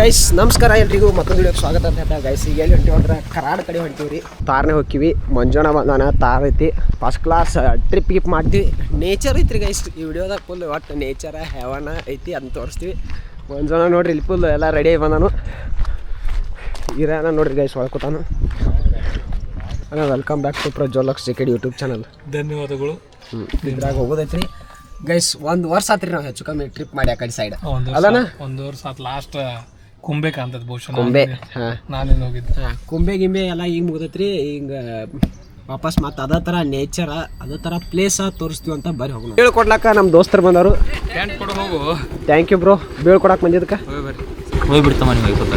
Guys ನಮಸ್ಕಾರ ಎಲ್ರಿಗೂ. ಮತ್ತೊಂದು ವಿಡಿಯೋಗೆ ಸ್ವಾಗತ ಅಂತ ಹೇಳ್ತಾ ಗೈಸ್ ಈಗ ಎಲ್ಲಿ ಹೊಂಟಿವಿ ಅಂದ್ರೆ ಕರಾಡ ಕಡೆ ಹೊಂಟಿವ್ರಿ. ತಾರನೇ ಹೋಗ್ತೀವಿ ಮಂಜುಣ ಬಂದಾನ ತಾರ್ ಐತಿ. ಫಸ್ಟ್ ಕ್ಲಾಸ್ ಟ್ರಿಪ್ ಗಿಪ್ ಮಾಡ್ತೀವಿ. ನೇಚರ್ ಐತ್ರಿ ಗೈಸ್ ಈ ವಿಡಿಯೋದಾಗ ಫುಲ್ ಒಟ್ಟು ನೇಚರ ಹೆವನ ಐತಿ ಅಂತ ತೋರಿಸ್ತೀವಿ. ಮಂಜೋಣ ನೋಡ್ರಿ ಇಲ್ಲಿ ಫುಲ್ ಎಲ್ಲ ರೆಡಿ ಬಂದಾನು. ಇರಾನ ನೋಡ್ರಿ ಗೈಸ್ ಒಳ್ಕೊತಾನು. ವೆಲ್ಕಮ್ ಬ್ಯಾಕ್ ಟು ಪ್ರಜ್ವಲಕ್ಸ್ ಜೆಕೆಡ್ ಯೂಟ್ಯೂಬ್ ಚಾನಲ್ ಧನ್ಯವಾದಗಳು. ಹ್ಞೂ ಇದ್ರಾಗ ಹೋಗೋದೈತ್ರಿ. ಗೈಸ್ ಒಂದು ವರ್ಷ ಆತ್ರಿ ನಾವು ಹೆಚ್ಚು ಕಮ್ಮಿ ಟ್ರಿಪ್ ಮಾಡಿ ಆ ಕಡೆ ಸೈಡ್? ಒಂದು ವರ್ಷ ಆತ್. ಲಾಸ್ಟ್ ಕುಂಬೆ ಕಾಂತದ ಬಹುಶಃ ಕೊಂಬೆ ಹಾಂ. ನಾನೇನು ಹೋಗಿದ್ದೆ. ಹಾಂ ಕುಂಬೆ ಗಿಂಬೆ ಎಲ್ಲ ಈಗ ಮುಗ್ದೈತ್ರಿ? ಈಗ ವಾಪಸ್ ಮತ್ತೆ ಅದೇ ಥರ ನೇಚರ ಅದೇ ತರ ಪ್ಲೇಸ ತೋರಿಸ್ತೀವಿ ಅಂತ ಬರೀ ಹೋಗೋಣ. ಬೀಳ್ಕೊಡ್ಲಾಕ ನಮ್ಮ ದೋಸ್ತರು ಬಂದವರು. ಟೆಂಟ್ ಕೊಡು ಹೋಗು. ಥ್ಯಾಂಕ್ ಯು ಬ್ರೋ ಬೀಳ್ಕೊಡಕ್ಕೆ ಬಂದಿದ್ದಕ್ಕೆ ಹೋಗ್ಬಿಡ್ತಮ್ಮ ನೀವು ಐವತ್ತು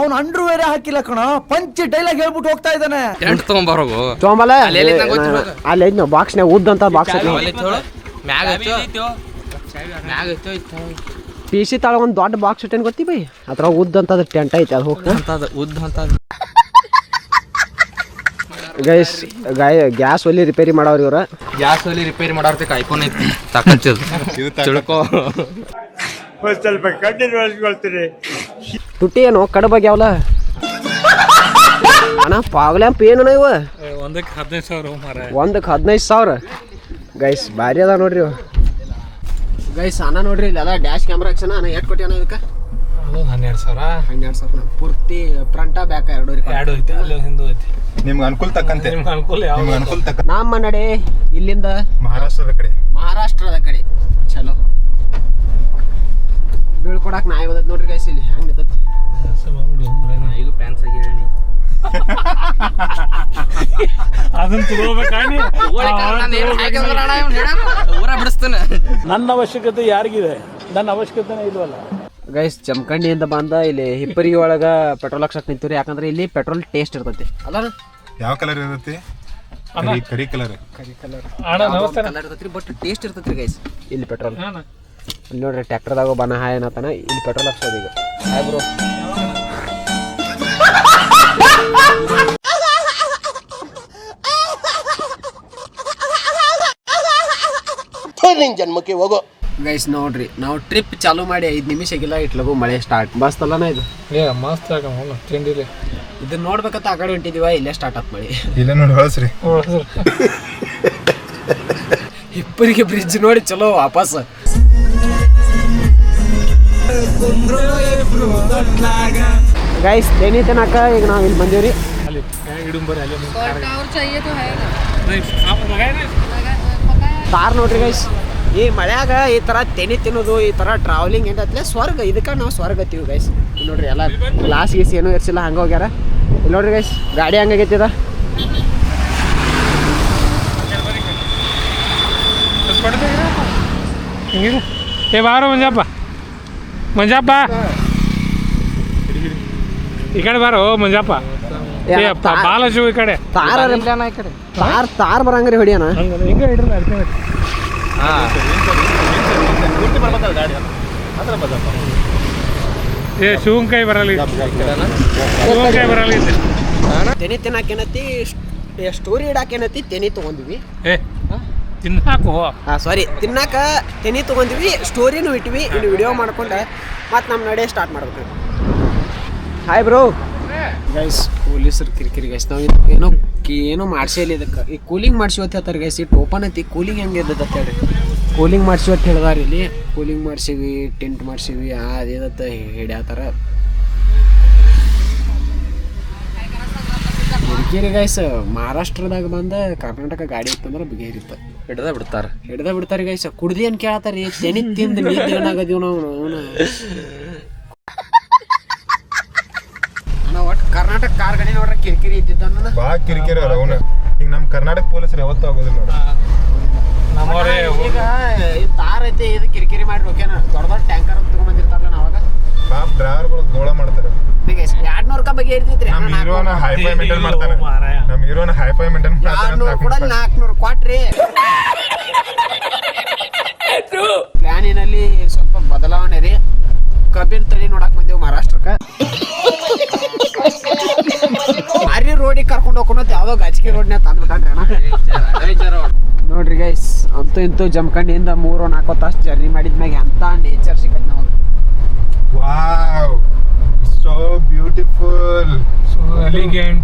ಅವ್ನ ಅಂಡ್ರು ಬೇರೆ ಹಾಕಿಲ್ಲ ಕಣ. ಪಂಚ್ ಡೈಲಾಗ್ ಹೇಳ್ಬಿಟ್ಟು ಹೋಗ್ತಾ ಇದ್ದಾನೆ. ಟೆಂಟ್ ತಗೊಂಬರ್ ಹೋಗು. ತೊಗೊಂಬಲ್ಲ? ಅಲ್ಲಿ ಎಲ್ಲಿ ನಂಗ್ ಗೊತ್ತಿಲ್ಲ ಅದು. ಅಲ್ಲಿ ಐತಿ ನಾವು ಬಾಕ್ಸ್ನಾಗ ಉದ್ದಂತ ಬಾಕ್ಸ್ ಮ್ಯಾಗ ಹಚ್ಚು ಮ್ಯಾಗ ಹಚ್ಚು ಇತ್ತು. ಪಿ ಸಿ ತಾಳ ಒಂದು ದೊಡ್ಡ ಬಾಕ್ಸ್ ಇಟ್ಟೇನು ಗೊತ್ತಿ ಬೈ? ಅದ್ರ ಉದ್ದಂತದ ಟೆಂಟ್ ಐತಿ ಅದು ಹೋಗ್ತಾ. ಅಂತದ ಉದ್ದ ಅಂತ ಗೈಸ್ ಗಾಯ ಗ್ಯಾಸ್ ಒಲಿ ರಿಪೇರಿ ಮಾಡೋರು ಇವ್ರ. ಗ್ಯಾಸ್ ಒಲಿ ರಿಪೇರಿ ಮಾಡೋರ್ ಐಫೋನ್ ಐತಿ ತಕ್ಕಂಚದು ತಿಳ್ಕೊ. ತುಟ್ಟಿ ಏನು ಕಡಬಾಗ ಯಾವಲ್ಲ ಅಣ್ಣ ಪಾಗ್ಲ್ಯಾಂಪ್ ಏನಣ್ಣ ಇವ? ಒಂದಕ್ಕೆ ಹದಿನೈದು ಸಾವಿರ ಒಂದಕ್ಕೆ ಹದಿನೈದು ಸಾವಿರ. ಗೈಸ್ ಭಾರಿ ಅದ ನೋಡ್ರಿ ಇವು. ಗೈಸ್ ಅಣ್ಣ ನೋಡ್ರಿ ಇಲ್ಲೆಲ್ಲ ಡ್ಯಾಶ್ ಕ್ಯಾಮ್ರಾ ಹಾಕ್ಸಣ ಅಣ್ಣ ಎಷ್ಟು ಕೊಟ್ಟಿ ಅಣ್ಣ ಇದಕ್ಕೆ? ಹನ್ನೆರಡು ಸಾವಿರ. ಹನ್ನೆರಡು ಸಾವಿರ ಪೂರ್ತಿ ಫ್ರಂಟ ಬ್ಯಾಕ್ ಎರಡು ಎರಡು ಐತಿ ಅಲ್ಲಿ ಹಿಂದೂ ಐತಿ. ನಿಮ್ಗೆ ಅನುಕೂಲ ತಕ್ಕಂತೆ. ನಿಮ್ಗೆ ಅನುಕೂಲ ಯಾವ ಅನುಕೂಲ ತಕ್ಕ ನಮ್ಮ ನಡೆ ಇಲ್ಲಿಂದ ಮಹಾರಾಷ್ಟ್ರದ ಕಡೆ. ಮಹಾರಾಷ್ಟ್ರದ ಕಡೆ. ಅದನ್ನ ತಗೋಬೇಕಾಗಿ ಊರ ಬಿಡಿಸ್ತಾನೆ. ನನ್ನ ಅವಶ್ಯಕತೆ ಯಾರಿಗಿದೆ? ನನ್ನ ಅವಶ್ಯಕತೆನೇ ಇಲ್ವಲ್ಲ? ಗೈಸ್ ಜಮಖಂಡಿಯಿಂದ ಬಂದ ಇಲ್ಲಿ ಹಿಪ್ಪರಿ ಒಳಗ ಪೆಟ್ರೋಲ್ ಹಾಕ್ಸಕ್ ನಿಂತೀವ್ರಿ. ಯಾಕಂದ್ರೆ ಇಲ್ಲಿ ಪೆಟ್ರೋಲ್ ಟೇಸ್ಟ್ ಇರ್ತೈತಿ. ಅಲ್ಲ ಯಾವ ಕಲರ್ ಇರುತ್ತೆ? ಕರಿ ಕರಿ ಕಲರ್ ಅಣ್ಣ ನಮಸ್ತೆ ಕಲರ್ ಇರ್ತೈತ್ರಿ ಬಟ್ ಟೇಸ್ಟ್ ಇರ್ತೈತಿ ಗೈಸ್ ಇಲ್ಲಿ ಪೆಟ್ರೋಲ್ ನೋಡ್ರಿ ಟ್ರ್ಯಾಕ್ಟರ್ದಾಗ ಬನ ಹಾಯ್ ಏನತ್ತಾನ ಇಲ್ಲಿ ಪೆಟ್ರೋಲ್ ಹಾಕ್ಸೋದು ಈಗ. ಹಾಯ್ ಬ್ರೋ ಗೈಸ್ ನೋಡ್ರಿ ನಾವು ಟ್ರಿಪ್ ಚಾಲು ಮಾಡಿ ಐದು ನಿಮಿಷ ಆಗಿಲ್ಲ ಇಟ್ಲಗು ಮಳೆ ಸ್ಟಾರ್ಟ್ ಬಸ್ ಅಲ್ಲನ ಇದು? ಏ ಮಸ್ತ್ ಆಗ ಅವನು ತಿಂಡಿಲಿ ಇದನ್ನ ನೋಡ್ಬೇಕಂತ ಆ ಕಡೆ ಹೊಂಟಿದೀವ ಇಲ್ಲೇ ಸ್ಟಾರ್ಟ್ ಆತ್ ಮಳೆ. ಇಲ್ಲ ನೋಡಿ ಹೊಳಸ್ರಿ ಇಬ್ಬರಿಗೆ ಬ್ರಿಡ್ಜ್ ನೋಡಿ ಚಲೋ ವಾಪಸ್. ಗೈಸ್ ತೇನಿ ತನಕ ಈಗ ನಾವು ಇಲ್ಲಿ ಬಂದೀವ್ರಿ. ಅಲ್ಲಿ ಇಡುಂಬರಿ ಅಲ್ಲಿ ಕಾರ್ ನೋಡ್ರಿ ಗೈಸ್ ಈ ಮಳೆಯಾಗ ಈ ಥರ ತೆನಿ ತಿನ್ನೋದು, ಈ ಥರ ಟ್ರಾವೆಲಿಂಗ್ ಏನತ್ಲೆ ಸ್ವರ್ಗ, ಇದಕ್ಕೆ ನಾವು ಸ್ವರ್ಗ ಹತ್ತೀವಿ ಗೈಸ್ ನೋಡ್ರಿ ಎಲ್ಲ ಗ್ಲಾಸ್ ಗೀಸ್ ಏನೂ ಇರ್ಸಿಲ್ಲ, ಹಂಗೆ ಹೋಗ್ಯಾರ. ಇಲ್ಲಿ ನೋಡ್ರಿ ಗೈಸ್ ಗಾಡಿ ಹಂಗಾಗೈತಿದ ಏ, ಬಾರು ಮಂಜಪ್ಪ. ಮಂಜಪ್ಪ. ಈ ಕಡೆ ಬಾರೋ, ಮಂಜಪ್ಪ. ಈ ಕಡೆ. ತಾರ ತಾರ್ ತಾರ್ ಬರಂಗ್ರಿ ಹೊಡಿಯೋಣ ಹಂಗ ಅಡ್ಕೆ. ಏ ಶಿವಂಕಾಯಿ ಬರಲ್ಲ ಇದು. ಶಿವಂಕಾಯಿ ಬರಲ್ಲ. ತೆನಿ ತಿನ್ನಾಕೇನತಿ ಸ್ಟೋರಿ ಇಡಾಕೇನತಿ ತೆನಿ ತಗೊಂಡ್ವಿ. ಏ ತಿನ್ನಾಕು. ಹಾಂ ಸಾರಿ ತಿನ್ನಾಕ ತೆನಿ ತೊಗೊಂಡ್ವಿ ಸ್ಟೋರಿನೂ ಇಟ್ವಿ ಇನ್ನು ವಿಡಿಯೋ ಮಾಡ್ಕೊಂಡು. ಮತ್ತೆ ನಮ್ಮ ನಡೆ ಸ್ಟಾರ್ಟ್ ಮಾಡ್ಬೇಕು. ಹಾಯ್ ಬ್ರೋ ಗೈಸ್ ಪೊಲೀಸರು ಕಿರಿಕಿರಿ ಗೈಸ್ ನಾವು ಏನೋ ಏನೋ ಮಾಡ್ಸಿಲ್ಲ ಇದಕ್ಕೆ. ಈ ಕೂಲಿಂಗ್ ಮಾಡ್ಸಿವ ಅಂತ ಹೇಳ್ತಾರೆ ಗೈಸ್ ಇಟ್ಟು ಓಪನ್ ಐತಿ ಕೂಲಿಂಗ್ ಹೆಂಗೆ ಇದ್ದದ ಅಂತ ಹೇಳಿ ಕೂಲಿಂಗ್ ಮಾಡ್ಸಿವ ಅಂತ ಹೇಳ್ದಾರ ಇಲ್ಲಿ. ಕೂಲಿಂಗ್ ಮಾಡ್ಸಿವಿ ಟೆಂಟ್ ಮಾಡ್ಸಿವಿ ಅದೇದತ್ತ ಹಿಡ್ಯಾತಾರ. ಕಿರಿ ಗೈಸ್ ಮಹಾರಾಷ್ಟ್ರದಾಗ ಬಂದ ಕರ್ನಾಟಕ ಗಾಡಿ ಇತ್ತಂದ್ರೆ ಬಿಗೇರಿತ್ತ. ಹಿಡ್ದ ಬಿಡ್ತಾರ. ಹಿಡ್ದ ಬಿಡ್ತಾರೆ ಗೈಸ್ ಕುಡ್ದಿ ಏನು ಕೇಳತ್ತಾರ ತೆನಿ ತಿಂದು ನಿದ್ದೆ ಏನಾಗದೀವಿ ನಾವು ಅವನು ಕಾರ್ ಗಡಿ ನೋಡ್ರೆ ಕಿರಿಕಿರಿ ಇದ್ದಿದ್ದನ್ನ ಬಾ ಕಿರಿಕಿರಿ ಅವ್ರ ಅವನ. ಈಗ ನಮ್ಮ ಕರ್ನಾಟಕ ಪೊಲೀಸರು ಯಾವತ್ತೂ ಆಗೋದಿಲ್ಲ ನೋಡಿ. ನಮ್ಮವ್ರೆ ಈಗ ಈ ತಾರ್ ಐತಿ ಇದು ಕಿರಿಕಿರಿ ಮಾಡಿ ಓಕೆನಾ ದೊಡ್ಡ ದೊಡ್ಡ ಟ್ಯಾಂಕರ್ ತಗೊಂಡ್ಬಂದಿರ್ತಾರಲ್ಲ ನಾವಾಗ ಪಾಪ್ ಡ್ರೈವರ್ಗಳು ಗೋಳ ಮಾಡ್ತಾರೆ. ಎರಡ್ ನೂರು ಬಗ್ಗೆ ಇರ್ತೈತ್ರಿ ನಮ್ಮ ಹೀರೋನ ಹೈಫೈ ಮೇಂಟೈನ್ ಮಾಡ್ತಾನೆ. ನಮ್ಮ ಹೀರೋನ ಹೈಫೈ ಮೇಂಟೈನ್ ಎರಡ್ ನೂರು ಕೂಡ ಮಾಡ್ತಾನೆ ನಾಲ್ಕುನೂರು ಕೊಟ್ರಿ. ಗೈಸ್ ಇಂತು ಇಂತೂ ಜಮಖಂಡಿಯಿಂದ ಮೂರು ನಾಲ್ಕು ತಾಸು ಜರ್ನಿ ಮಾಡಿದ್ಮ್ಯಾಗ ಎಂತ ನೇಚರ್ ಸಿಗತ್ತೆ ನಮಗೆ wow so beautiful so elegant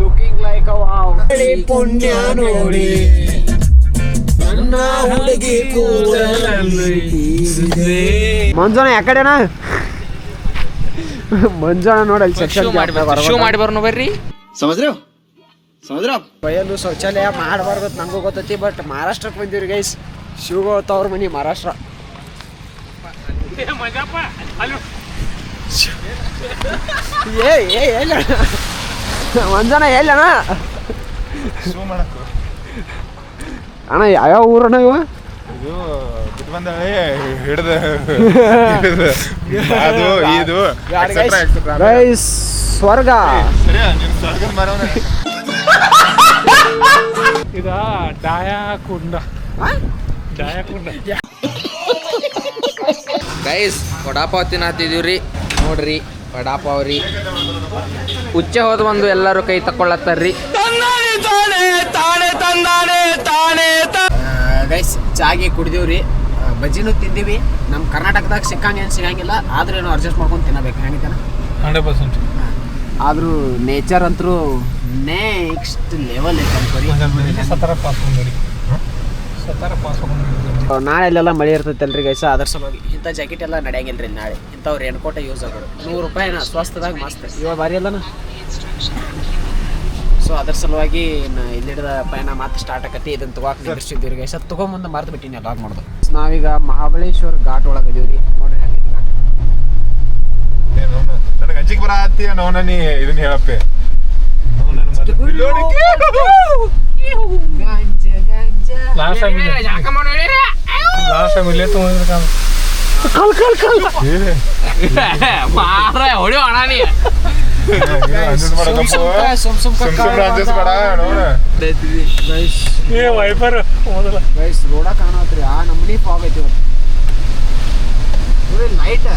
looking like wow ಪುಣ್ಯ ನೋಡಿ. ನನ್ನ ಹುಡುಗಿ ಮಂಜುಣ ಯಾಕಡೆನಾ ಮಂಜುನಾ ನೋಡಲ್ಲಿ ಸೆಕ್ಷನ್ ಶೋ ಬರ್ರಿ. ಬರ್ನು ಬರ್ರಿ ಬಯಲು ಶೌಚಾಲಯ ಮಾಡಬಾರ್ದು ನಂಗೂ ಗೊತ್ತೈತಿ ಬಟ್ ಮಹಾರಾಷ್ಟ್ರಕ್ಕೆ ಬಂದಿವ್ರಿ ಗೈಸ್ ಶಿವಗೋತ ಅವ್ರ ಮನಿ ಮಹಾರಾಷ್ಟ್ರ. ಏ ಏ ಎಲ್ಲಣ್ಣ ಶೂ ಮಾಡಕ್ಕು ಅಣ್ಣ? ಯಾವ್ಯಾವ ಊರಣ್ಣ ಇವ? ಇದು ಬಿಟ್ಟು ಬಂದಾಳೆ ಹಿಡ್ದು. ಅದು ಇದು. ಗೈಸ್ ಸ್ವರ್ಗ. ಸರಿ ನೀನು ಸ್ವರ್ಗದ ಮರವನ. ಇದ ಡಾಯಾ ಕುಂಡ ಡಾಯಾ ಕುಂಡ ಗೈಸ್ ವಡಾಪಾವ್ ತಿನ್ನತ್ತಿದೀವ್ರಿ ನೋಡ್ರಿ ವಡಾಪಾವ್ ರೀ ಉಚ್ಚ ಹೋದ ಬಂದು ಎಲ್ಲರೂ ಕೈ ತಕ್ಕೊಳ್ಳತ್ತಾರ್ರಿ ಗೈಸ್ ಚಾಗಿ ಕುಡಿದೀವ್ರಿ. ಬಜ್ಜಿನೂ ತಿಂದೀವಿ. ನಮ್ಮ ಕರ್ನಾಟಕದಾಗ ಸಿಕ್ಕಂಗೆ ಏನು ಸಿಗಂಗಿಲ್ಲ. ಆದ್ರೂ ಏನೋ ಅಡ್ಜಸ್ಟ್ ಮಾಡ್ಕೊಂಡು ತಿನ್ನಬೇಕು. ಹೆಂಗಿದ್ದಾನ ಹಂಡ್ರೆಡ್ ಪರ್ಸೆಂಟ್. ಆದ್ರೂ ನೇಚರ್ ಅಂತರೂ ನೆಕ್ಸ್ಟ್ ಲೆವೆಲ್ ನಾಳೆ ಅಲ್ಲೆಲ್ಲ ಮಳೆ ಇರ್ತೈತಲ್ರಿ ಗೈಸ ಅದರ ಸಲುವಾಗಿ ಇಂಥ ಜಾಕೆಟ್ ಎಲ್ಲ ನಡೆಯಂಗಿಲ್ರಿ ರೀ ನಾಳೆ. ಇಂಥವ್ರು ರೇನ್ಕೋಟ ಯೂಸ್ ಆಗೋದು. ನೂರು ರೂಪಾಯಿನ ಸ್ವಸ್ಥದಾಗ ಮಸ್ತ್. ಇವಾಗ ಭಾರಿ ಅಲ್ಲನ? ಸೊ ಅದರ ಸಲುವಾಗಿ ಇಲ್ಲಿಡ್ದ ಪಯಣ ಮತ್ತೆ ಸ್ಟಾರ್ಟ್ ಆಕತಿ. ಇದನ್ನ ತಗೋಕ್ ನಿಲ್ಲಿಸಿದ್ದೀವಿ ಗೈಸ ತಗೊಂಬಂದು ಮರ್ತು ಬಿಟ್ಟಿನಿ ಲಾಗ್ ಮಾಡೋದು. ನಾವೀಗ ಮಹಾಬಳೇಶ್ವರ ಘಾಟ್ ಒಳಗೆ ಇದೀವಿ ನೋಡ್ರಿ ಹೆಂಗೈತಿ ನೀ ನನಗೆ ಅಂಜಿಕೆ ಬರ ಹತ್ತಿ ನೋನ ನೀ ಇದನ್ನ ಹೇಳಪ್ಪೆ ಲಾಸ್ಟ್ ಟೈಮ್ ಲಾಸ್ಟ್ ಟೈಮ್ ಇಲ್ಲೇ ತೊಗೊಂಡ್ರಿ ಕಾಮ ಹೊಡಿಯೋ ಅಣ್ಣ ನೀ ಸುಮ್ ಸುಮ್ ಏ ವೈಪರ್ ಮೊದಲ ಗೈಸ್ ರೋಡ ಕಾಣತ್ರಿ ಆ ನಮ್ಮನಿ ಫಾಗ್ ಐತಿ ಇವತ್ತು ನೋಡಿ ಲೈಟ್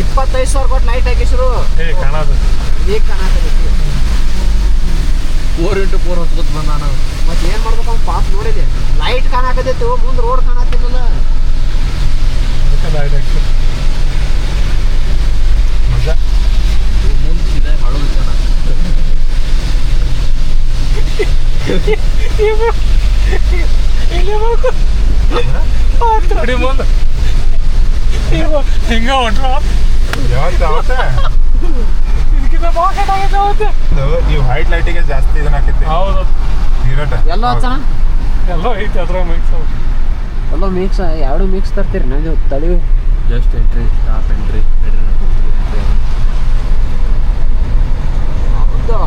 ಇಪ್ಪತ್ತೈದು ಸಾವಿರ ಕೊಟ್ಟು ಲೈಟ್ ಹಾಕಿಸ್ರು ಏ ಕಾಣದು ಈಗ ಕಾಣತೈತಿ ಫೋರ್ ಇಂಟು ಫೋರ್ ಹೊತ್ಕೊತ್ ಬಂದ ನಾವು ಮತ್ತೆ ಏನ್ ಮಾಡ್ಬೇಕು ಅವ್ನು ಪಾಸ್ ನೋಡಿದೆ. ಲೈಟ್ ಕಾಣಕತ್ತೈತಿ ಮುಂದೆ ರೋಡ್ ಕಾಣತ್ತಿಲ್ಲಲ್ಲ ಅದಕ್ಕೆ ಲೈಟ್ ಹಾಕಿ ತಡಿ ಮುಂದೆ ಹಿಂಗ ಹೊಂಟ್ರ? ಇದಕ್ಕಿಂತ ಭಾಳ ಹೈಟ್ ಲೈಟಿಗೆ ಜಾಸ್ತಿ ಇದನ್ನ ಹಾಕಿದ್ದೆ ಹೌದು. ನೀರಟ ಎಲ್ಲೋ ಹಚ್ಚಣ? ಎಲ್ಲ ಐತಿ ಅದ್ರ ಮಿಕ್ಸ್ ಎಲ್ಲೋ ಮಿಕ್ಸ್ ಎರಡು ಮಿಕ್ಸ್ ತರ್ತೀರಿ ನಾನು ತಳಿ ಜಸ್ಟ್ ಎಂಟ್ರಿ ಸ್ಟಾಪ್ ಎಂಟ್ರಿ ಹೌದು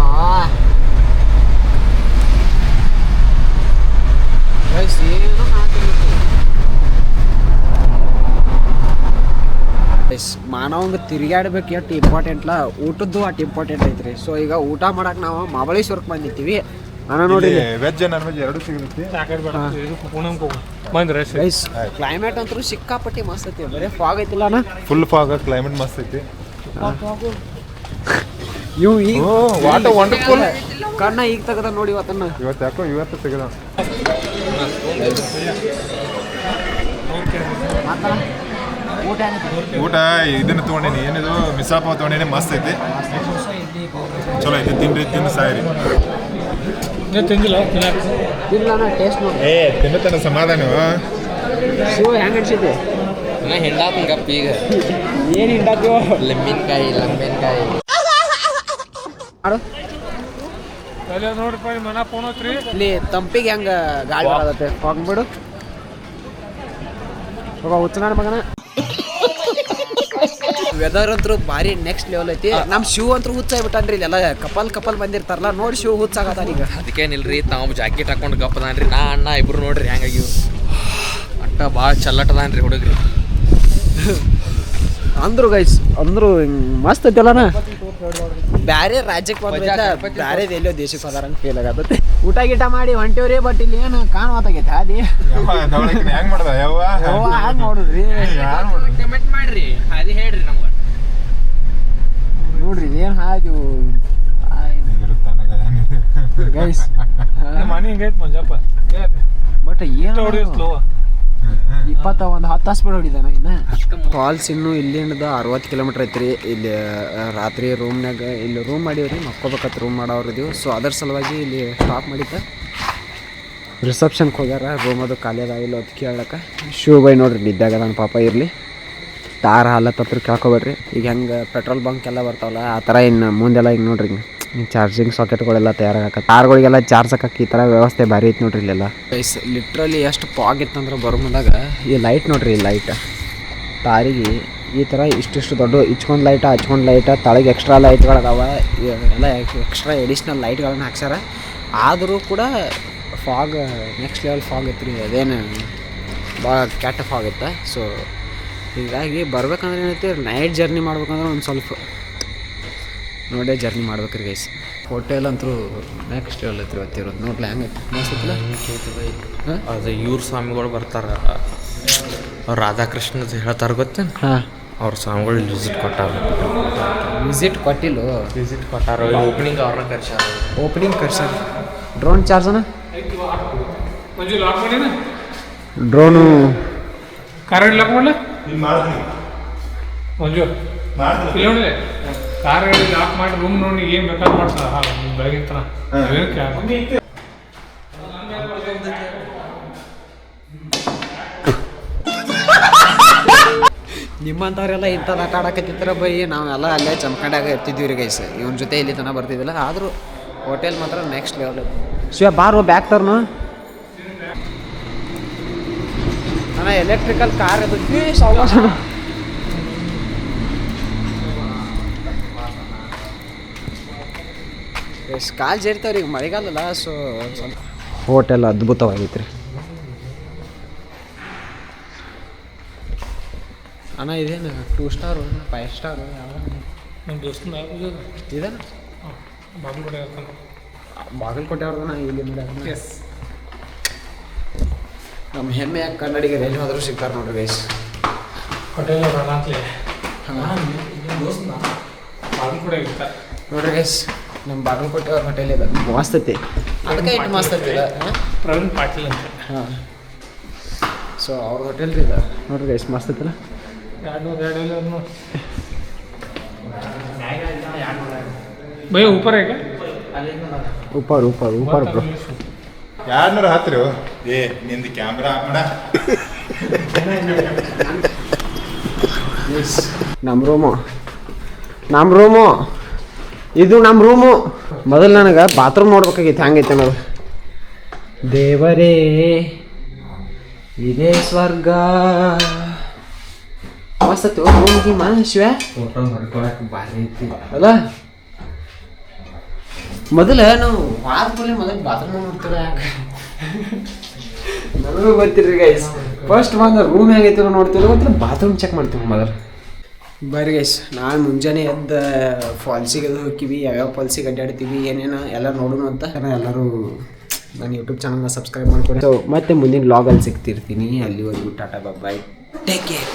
ಗೈಸ್ ಏನು ಕಾಣತ್ತಿಲ್ಲ ಮಾನವಂಗ ತಿರುಗಾಡ್ಬೇಕು ಎಷ್ಟು ಇಂಪಾರ್ಟೆಂಟ್ಲ ಊಟದ್ದು ಅಷ್ಟು ಇಂಪಾರ್ಟೆಂಟ್ ಐತ್ರಿ. ಸೊ ಈಗ ಊಟ ಮಾಡಕ್ ನಾವು ಮಹಾಬಳೇಶ್ವರಕ್ಕೆ ಬಂದಿರ್ತೀವಿ ನಾನು ನೋಡಿ ವೆಜ್ ನಾನ್ ವೆಜ್ ಎರಡು ಸಿಗುತ್ತೆ. ಬಂದ್ರೆ ಕ್ಲೈಮೇಟ್ ಅಂತೂ ಸಿಕ್ಕಾಪಟ್ಟಿ ಮಸ್ತ್ ಐತಿ. ಬರೀ ಫಾಗ್ ಐತಿಲ್ಲ ಅಣ್ಣ. ಫುಲ್ ಫಾಗ್ ಕ್ಲೈಮೇಟ್ ಮಸ್ತ್ ಐತಿ. ಇವು ಈಗ ವಾಟ್ ವಂಡರ್ಫುಲ್ ಕಣ್ಣ ಈಗ ತೆಗದ ನೋಡಿ ಇವತ್ತನ್ನ ಇವತ್ತು ಯಾಕೋ ಇವತ್ತು ತೆಗೆದ ಮಾತಲ್ಲ ಊಟ ಇದನ್ನು ಊಟ ಇದನ್ನ ತೊಗೊಂಡೇನಿ. ಏನಿದು? ಮಿಸಾಪ ತೊಗೊಂಡೇನಿ. ಮಸ್ತ್ ಐತಿ. ಚಲೋ ಐತಿ. ತಿನ್ರಿ ತಿನ್ನು ಸಾಯಿರಿ. ತಿಂದಿಲ್ಲ ಏ ತಿನ್ನತನ ಸಮಾಧಾನ. ಹೆಂಗೆ ಹೆಂಗ್ ನಾ ಹಿಂಡಾತನ ಗಪ್ಪ ಈಗ. ಏನು ಹಿಂಡಾತೀವೋ ಲೆಮ್ಮಿನ್ಕಾಯಿ ಲಂಬೆನ್ಕಾಯಿ. ನಿಮ್ಮ ಮನ ಫೋನ್ ಹತ್ರಿ. ಇಲ್ಲಿ ತಂಪಿಗೆ ಹೆಂಗ ಗಾಳಿ ಬರತ್ತೆ ಹೋಗ್ಬಿಡು. ಹೋಗ ಹುಚ್ಚನಾಡ ಮಗನ. ವೆದರ್ ಅಂತೂ ಭಾರಿ ನೆಕ್ಸ್ಟ್ ಲೆವೆಲ್ ಐತಿ. ನಮ್ ಶಿವ್ ಅಂತೂ ಹುಚ್ಚಾಗ್ಬಿಟ್ಟನ್ರಿ ಇಲ್ಲೆಲ್ಲ ಕಪಲ್ ಕಪಲ್ ಬಂದಿರ್ತಾರಲ್ಲ ನೋಡಿ ಶಿವ್ ಹುಚ್ಚಾಗತ್ತಾನ ಈಗ ಅದಕ್ಕೇನಿಲ್ರಿ ತಾವು ಜಾಕೆಟ್ ಹಾಕೊಂಡು ಗಪ್ಪದಾನ್ರಿ ನಾ ಅಣ್ಣ ಇಬ್ರು ನೋಡ್ರಿ ಹೆಂಗಾಗಿವು ಅಟ್ಟ ಭಾಳ ಚಲ್ಲಟದಾನ್ರಿ ಹುಡುಗ್ರಿ. ಅಂದ್ರು ಗೈಸ್ ಅಂದ್ರು ಮಸ್ತ್ ಐತಲ್ಲನ ಬ್ಯಾರೆ ರಾಜ್ಯಕ್ಕೆ ಬಂದ್ರಿಂದ ಬ್ಯಾರೆ ಎಲ್ಲೋ ದೇಶಕ್ಕೆ ಹೋದಾರಂತ ಫೀಲ್ ಆಗತ್ತೆ. ಊಟ ಗೀಟ ಮಾಡಿ ಹೊಂಟಿವ್ರಿ ಬಟ್ ಇಲ್ಲಿ ಏನು ಕಾಣುವತ್ತಾಗೈತೆ ಹಾದಿ ಹೆಂಗ್ ಮಾಡ್ದ? ಯಾವ ನೋಡುದ್ರಿ ಯಾರು ಮಾಡ್ದ ಕಮೆಂಟ್ ಮಾಡ್ರಿ ಅದು ಹೇಳ್ರಿ ನಮ್ಗೆ ನೋಡ್ರಿ ಏನ್ ಹಾಗೆ ಗೈಸ್ ಮನೆ ಹಿಂಗೈತೆ ಮಂಜಪ್ಪ? ಬಟ್ ಏನು ಸ್ಲೋ ಇಪ್ಪತ್ತ ಒಂದು ಹತ್ತು ತಾಸು ಬಿಡ ಹೊಡಿದಾನ ಇನ್ನ. ಫಾಲ್ಸ್ ಇನ್ನು ಇಲ್ಲಿಂದ ಅರವತ್ತು ಕಿಲೋಮೀಟ್ರ್ ಐತ್ರಿ. ಇಲ್ಲಿ ರಾತ್ರಿ ರೂಮ್ನಾಗ ಇಲ್ಲಿ ರೂಮ್ ಮಾಡೀವ್ರಿ ಮಕ್ಕೋಬೇಕತ್ ರೂಮ್ ಮಾಡೋರು ಇದೀವಿ ಸೊ ಅದರ ಸಲುವಾಗಿ ಇಲ್ಲಿ ಸ್ಟಾಪ್ ಮಾಡಿದ್ದ. ರಿಸೆಪ್ಷನ್ಗೆ ಹೋಗ್ಯಾರ. ರೂಮ್ ಅದು ಖಾಲಿ ಅದ ಇಲ್ಲ ಅಂತ ಕೇಳಕ್ಕೆ ಶಿವ ಬೈ ನೋಡ್ರಿ ನಿದ್ದಾಗ ನನ್ನ ಪಾಪ ಇರಲಿ. ತಾರ ಹಾಲತ್ತತ್ರ ಕೇಳ್ಕೊಬೇಡ್ರಿ. ಈಗ ಹೆಂಗೆ ಪೆಟ್ರೋಲ್ ಬಂಕ್ ಎಲ್ಲ ಬರ್ತಾವಲ್ಲ, ಆ ಥರ ಇನ್ನು ಮುಂದೆಲ್ಲ ಈಗ ನೋಡ್ರಿ ಹಿಂಗೆ ಚಾರ್ಜಿಂಗ್ ಸಾಕೆಟ್ಗಳೆಲ್ಲ ತಯಾರಾಗಕ್ಕೆ ತಾರ್ಗಳಿಗೆಲ್ಲ ಚಾರ್ಜ್ ಹಾಕಕ್ಕೆ ಈ ಥರ ವ್ಯವಸ್ಥೆ ಭಾರಿ ಐತೆ ನೋಡ್ರಿ ಇಲ್ಲೆಲ್ಲ. ಗೈಸ್ ಲಿಟ್ರಲಿ ಎಷ್ಟು ಪಾಗ್ ಇತ್ತಂದ್ರೆ ಬರೋ ಮುಂದಾಗ ಈ ಲೈಟ್ ನೋಡ್ರಿ ಈ ಲೈಟ್ ತಾರಿಗೆ ಈ ಥರ ಇಷ್ಟಿಷ್ಟು ದೊಡ್ಡ ಇಚ್ಕೊಂಡು ಲೈಟ ಹಚ್ಕೊಂಡು ಲೈಟ ತಳಗೆ ಎಕ್ಸ್ಟ್ರಾ ಲೈಟ್ಗಳದಾವ ಎಲ್ಲ ಎಕ್ಸ್ಟ್ರಾ ಎಡಿಷ್ನಲ್ ಲೈಟ್ಗಳನ್ನ ಹಾಕ್ಸ್ಯಾರ. ಆದರೂ ಕೂಡ ಫಾಗ್ ನೆಕ್ಸ್ಟ್ ಲೆವೆಲ್ ಫಾಗ್ ಐತ್ರಿ, ಅದೇನು ಭಾಳ ಕೆಟ್ಟ ಫಾಗ್ ಇತ್ತು. ಸೊ ಹೀಗಾಗಿ ಬರ್ಬೇಕಂದ್ರೆ ಏನೈತೆ ನೈಟ್ ಜರ್ನಿ ಮಾಡ್ಬೇಕಂದ್ರೆ ಒಂದು ಸ್ವಲ್ಪ ನೋಡೇ ಜರ್ನಿ ಮಾಡ್ಬೇಕ್ರಿ ಗೈಸ್ ಹೋಟೆಲ್ ಅಂತೂ ನೆಕ್ಸ್ಟ್ ಲೆವೆಲ್ ಇವತ್ತು ಇರೋದು. ನೋಡ್ಲಿ ಹೆಂಗೈತಿ ಮಸ್ತ್ ಐತಿಲ್ಲ? ಹಾಂ? ಅದು ಇವ್ರ ಸ್ವಾಮಿಗಳು ಬರ್ತಾರ. ಅವ್ರು ರಾಧಾಕೃಷ್ಣ ಹೇಳ್ತಾರ ಗೊತ್ತೇನು? ಹಾಂ. ಅವ್ರ ಸ್ವಾಮಿಗಳು ಇಲ್ಲಿ ವಿಸಿಟ್ ಕೊಟ್ಟಾರ. ವಿಸಿಟ್ ಕೊಟ್ಟಿಲ್ಲ? ವಿಸಿಟ್ ಕೊಟ್ಟಾರ. ಓಪನಿಂಗ್ ಅವ್ರನ್ನ ಕರ್ಸಾರ ಓಪನಿಂಗ್ ಕರ್ಸಾರ ಡ್ರೋನ್ ಚಾರ್ಜನ ಮಂಜು ಲಾಕ್ ಮಾಡಿನ? ಡ್ರೋನು ಕರೆಂಟ್ ಲಾಕ್ ಮಾಡಲ ಮಾಡಿದ್ರಿ ಮಂಜು ಮಾಡಿದ್ರಿ ಇಲ್ಲಿ ನೋಡಿದೆ ಕಾರ್ ಲಾಕ್ ಮಾಡಿ ರೂಮ್ ನೋಡಿ ಏನು ಬೇಕಾದ್ರೆ ಮಾಡ್ತಾರೆ. ಹಾಂ ಬೆಳಗಿನ ತನ. ಅವೇನು ಕ್ಯಾಬ್ ನಿಮ್ಮಂಥವ್ರೆಲ್ಲ ಇಂಥದ್ದು ಆಟ ಆಡಕತ್ತಿತ್ತರ ಬೈ ನಾವೆಲ್ಲ ಅಲ್ಲೇ ಚಮಕಂಡಾಗ ಇರ್ತಿದ್ವಿ ರೀ ಗೈಸ್ ಇವನ ಜೊತೆ ಇಲ್ಲಿ ತನಕ ಬರ್ತಿದ್ದಿಲ್ಲ. ಆದರೂ ಹೋಟೆಲ್ ಮಾತ್ರ ನೆಕ್ಸ್ಟ್ ಲೆವೆಲ್ ಶಿವ ಬಾರು ಬ್ಯಾಕ್ ತರ್ನು. ಅಣ್ಣ ಎಲೆಕ್ಟ್ರಿಕಲ್ ಕಾರ್ ಅದು. ಎಷ್ಟು ಕಾಲ್ ಸೇರ್ತಾವ್ರಿ ಈಗ ಮಳೆಗಾಲಲ್ಲ ಸೊ ಸ್ವಲ್ಪ ಹೋಟೆಲ್ ಅದ್ಭುತವಾಗೈತ್ರಿ. ಅಣ್ಣ ಇದೇನು ಟೂ ಸ್ಟಾರು ಫೈವ್ ಸ್ಟಾರು ಯಾವ ನಮ್ಮ ದೋಸ್ತನ ಇದೇನು? ಬಾಗಲಕೋಟೆ ಅವ್ರದನ ಇಲ್ಲಿ ಎಸ್ ನಮ್ಮ ಹೆಮ್ಮೆಯ ಕನ್ನಡಿಗರು ಎಲ್ಲಿ ಹೋದ್ರು ಸಿಗ್ತಾರೆ ನೋಡ್ರಿ ಗೈಸ್ ಹೋಟೆಲ್ ರಣಾತ್ಲೆ ದೋಸ್ತನ ಬಾಗಿಲು ಕಡೆ ಇರ್ತಾರೆ ನೋಡ್ರಿ ಗೈಸ್ ನಮ್ಮ ಬಾಗಲಕೋಟೆ ಅವ್ರ ಹೋಟೆಲ್ ಇದೆ ಮಸ್ತ್ ಐತಿ ಅದಕ್ಕೆ ಇಟ್ಟು ಮಸ್ತ್ ಐತಿ ಇದು. ಪ್ರವೀಣ್ ಪಾಟೀಲ್ ಅಂತ ಹಾಂ ಸೊ ಅವ್ರ ಹೋಟೆಲ್ ರೀ ಇದು ನೋಡ್ರಿ ಗೈಸ್ ಮಸ್ತ್ ಐತಲ್ಲ ಎರಡು ನೂರು ಎರಡು ಇಲ್ಲ ಭಯ ऊपर है क्या ಉಪ್ಪಾರು ಉಪ್ಪಾರು ಉಪ್ಪಾರು ಬ್ರೋ ಯಾರನ್ನಾರ ಹತ್ತಿರ ಏ ನಿಂದು ಕ್ಯಾಮ್ರಾ ಹಾಕೋಣ ನಮ್ಮ ರೂಮು. ನಮ್ಮ ರೂಮು. ಇದು ನಮ್ಮ ರೂಮು. ಮೊದಲು ನನಗೆ ಬಾತ್ರೂಮ್ ನೋಡ್ಬೇಕಾಗಿತ್ತು. ಹಂಗೈತೆ ಅನ್ನೋದು ದೇವರೇ ಇದೇ ಸ್ವರ್ಗ. ಮಸ್ತ್ ರೂಮ್ ಗೀಮ ಶಿವ ಫೋಟೋ ಹೊಡ್ಕೊಳಕ್ಕೆ ಭಾರಿ ಐತಿ. ಅಲ್ಲ? ಮೊದಲ ನಾವು ಆದ್ಮೇಲೆ ಮೊದಲು ಬಾತ್ರೂಮ್ ಮಾಡ್ತಾರೆ ಯಾಕೆ? ನನಗೂ ಗೊತ್ತಿರ್ರಿ ಗೈಸ್ ಫಸ್ಟ್ ಬಂದ ರೂಮ್ ಹೇಗೈತಿ ನೋಡ್ತೀವಿ. ಮತ್ತೆ ಬಾತ್ರೂಮ್ ಚೆಕ್ ಮಾಡ್ತೀವಿ ಮೊದಲು. ಬರ್ರಿ ಗೈಸ್ ನಾನು ಮುಂಜಾನೆ ಎದ್ದ ಫಾಲ್ಸಿಗೆ ಅದು ಹೋಗ್ತೀವಿ ಯಾವ್ಯಾವ ಫಾಲ್ಸಿಗೆ ಅಡ್ಡಾಡ್ತೀವಿ ಏನೇನು ಎಲ್ಲ ನೋಡೋಣ ಅಂತ. ಎಲ್ಲರೂ ನನ್ನ ಯೂಟ್ಯೂಬ್ ಚಾನಲ್ನ ಸಬ್ಸ್ಕ್ರೈಬ್ ಮಾಡ್ಕೊಡಿ. ಸೊ ಮತ್ತೆ ಮುಂದಿನ ಲಾಗಲ್ಲಿ ಸಿಗ್ತಿರ್ತೀನಿ. ಅಲ್ಲಿವರೆಗೂ ಟಾಟಾ ಬಾಯ್ ಟೇಕ್ ಕೇರ್